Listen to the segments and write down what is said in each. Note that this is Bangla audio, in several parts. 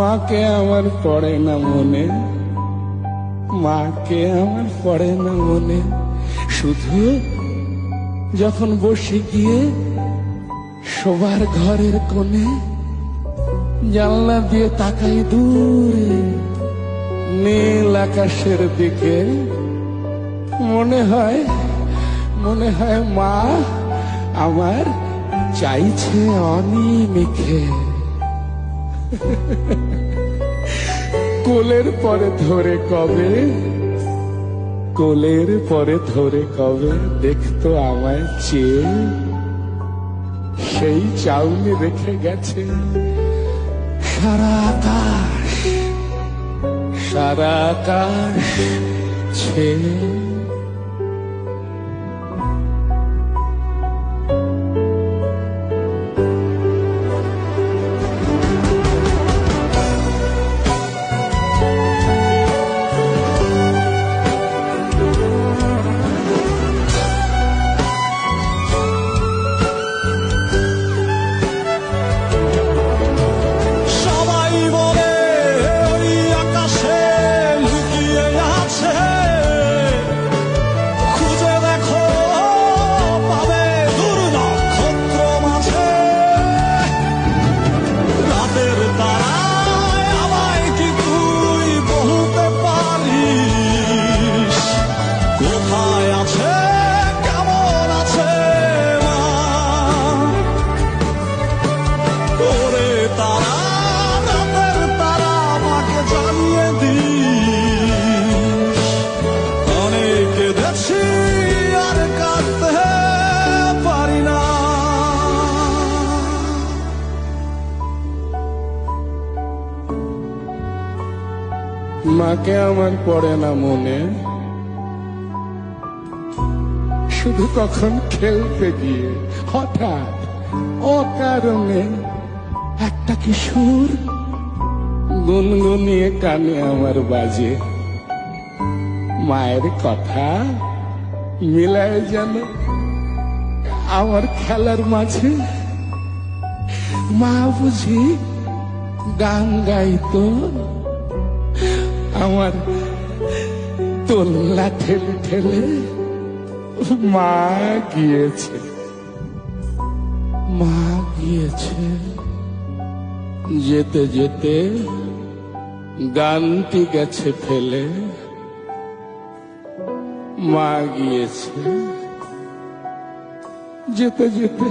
মাকে আমার পড়ে না মনে। মাকে আমার পড়ে না মনে। শুধু যখন বসে গিয়ে সবার ঘরের কোণে জানলা দিয়ে তাকাই দূরে, নীল আকাশের দিকে। মনে হয় মনে হয় মা আমার চাইছে অনিমিখে কোলের পরে ধরে কবে? কোলের পরে ধরে কবে? দেখতো আমায় চেয়ে। সেই চাউনি রেখে গেছে। সারা আকাশ সারা আকাশ ছেয়ে। মাকে আমার পড়ে না মনে। শুধু কখন খেলতে গিয়ে হঠাৎ অকারণে একটা কিশোর গুনগুনিয়ে কানে আমার বাজে। মায়ের কথা মিলায় যেন আমার খেলার মাঝে। মা বুঝি গান গাইতো। আমার তোল্লা ঠেলে ঠেলে মা গিয়েছে। মা গিয়েছে। যেতে যেতে গানটি গেছে ফেলে। মা গিয়েছে। যেতে যেতে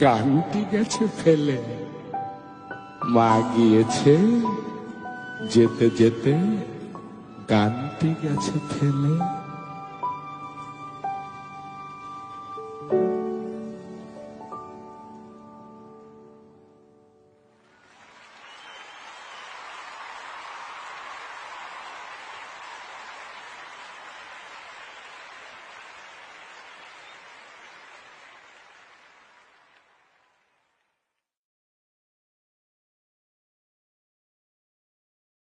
গানটি গেছে ফেলে। মা গিয়েছে। যেতে যেতে গানটি গেছে ফেলে